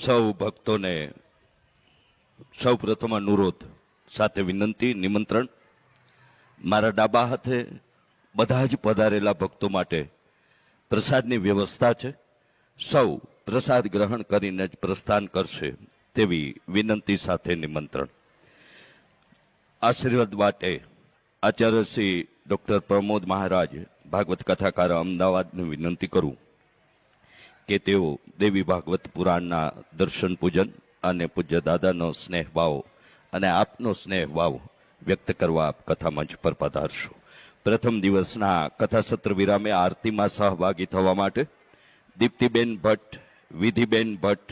સૌ ભક્તોને સૌ પ્રથમ અનુરોધ, સાથે વિનંતી, નિમંત્રણ. મારા ડાબા હાથે બધા જ પધારેલા ભક્તો માટે પ્રસાદની વ્યવસ્થા છે. સૌ પ્રસાદ ગ્રહણ કરીને જ પ્રસ્થાન કરશે તેવી વિનંતી સાથે નિમંત્રણ. આશીર્વાદ માટે આચાર્ય શ્રી ડૉક્ટર પ્રમોદ મહારાજ ભાગવત કથાકાર અમદાવાદની વિનંતી કરું. કે તેઓ દેવી ભાગવત પુરાણના દર્શન પૂજન અને પૂજ્ય દાદાનો સ્નેહ ભાવ અને આપનો સ્નેહ ભાવ વ્યક્ત કરવા આપ કથા મંચ પર પધારશો. પ્રથમ દિવસના કથાસત્ર વિરામે આરતીમાં સહભાગી થવા માટે દીપ્તિબેન ભટ્ટ, વિધિબેન ભટ્ટ,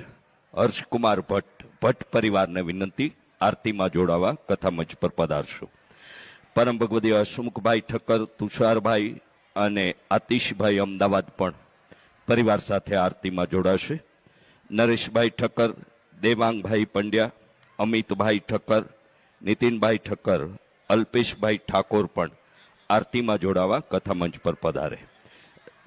હર્ષકુમાર ભટ્ટ ભટ્ટ પરિવારને વિનંતી આરતીમાં જોડાવા કથા મંચ પર પધારશો. પરમ ભગવદી હસમુખભાઈ ઠક્કર, તુષારભાઈ અને આતિશભાઈ અમદાવાદ પણ પરિવાર સાથે આરતીમાં જોડાશે. નરેશભાઈ ઠક્કર, દેવાંગભાઈ પંડ્યા, અમિતભાઈ ઠક્કર, નીતિનભાઈ ઠક્કર, અલ્પેશભાઈ ઠાકોર પણ આરતીમાં જોડાવા કથા મંચ પર પધારે.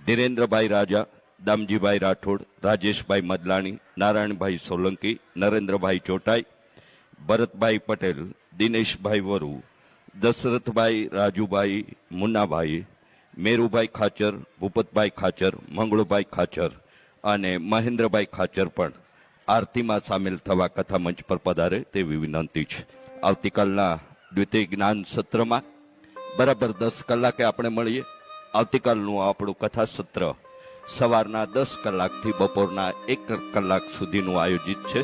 ધીરેન્દ્રભાઈ રાજા, દામજીભાઈ રાઠોડ, રાજેશભાઈ મદલાણી, નારાયણભાઈ સોલંકી, નરેન્દ્રભાઈ ચોટાઈ, ભરતભાઈ પટેલ, દિનેશભાઈ વરુ, દશરથભાઈ રાજુભાઈ, મુન્નાભાઈ મેરુભાઈ ખાચર, ભૂપતભાઈ ખાચર, મંગળુભાઈ ખાચર અને મહેન્દ્રભાઈ ખાચર પણ આરતીમાં સામેલ થવા કથા મંચ પર પધારે તેવી વિનંતી છે. આવતીકાલના દ્વિતીય જ્ઞાન સત્રમાં બરાબર દસ કલાકે આપણે મળીએ. આવતીકાલનું આપણું કથા સત્ર સવારના દસ કલાકથી બપોરના એક કલાક સુધીનું આયોજિત છે.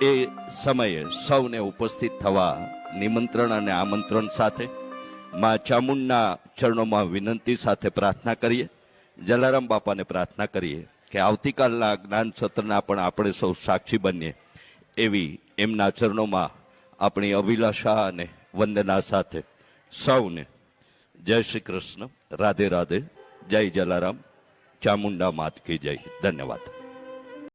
એ સમયે સૌને ઉપસ્થિત થવા નિમંત્રણ અને આમંત્રણ સાથે માં ચામુંડના ચરણોમાં વિનંતી સાથે પ્રાર્થના કરીએ. જલારામ બાપાને પ્રાર્થના કરીએ કે આવતીકાલના જ્ઞાન સત્રના પણ આપણે સૌ સાક્ષી બનીએ એવી એમના ચરણોમાં આપણી અભિલાષા અને વંદના સાથે સૌને જય શ્રી કૃષ્ણ. રાધે રાધે. જય જલારામ. ચામુંડા માત કી જય. ધન્યવાદ.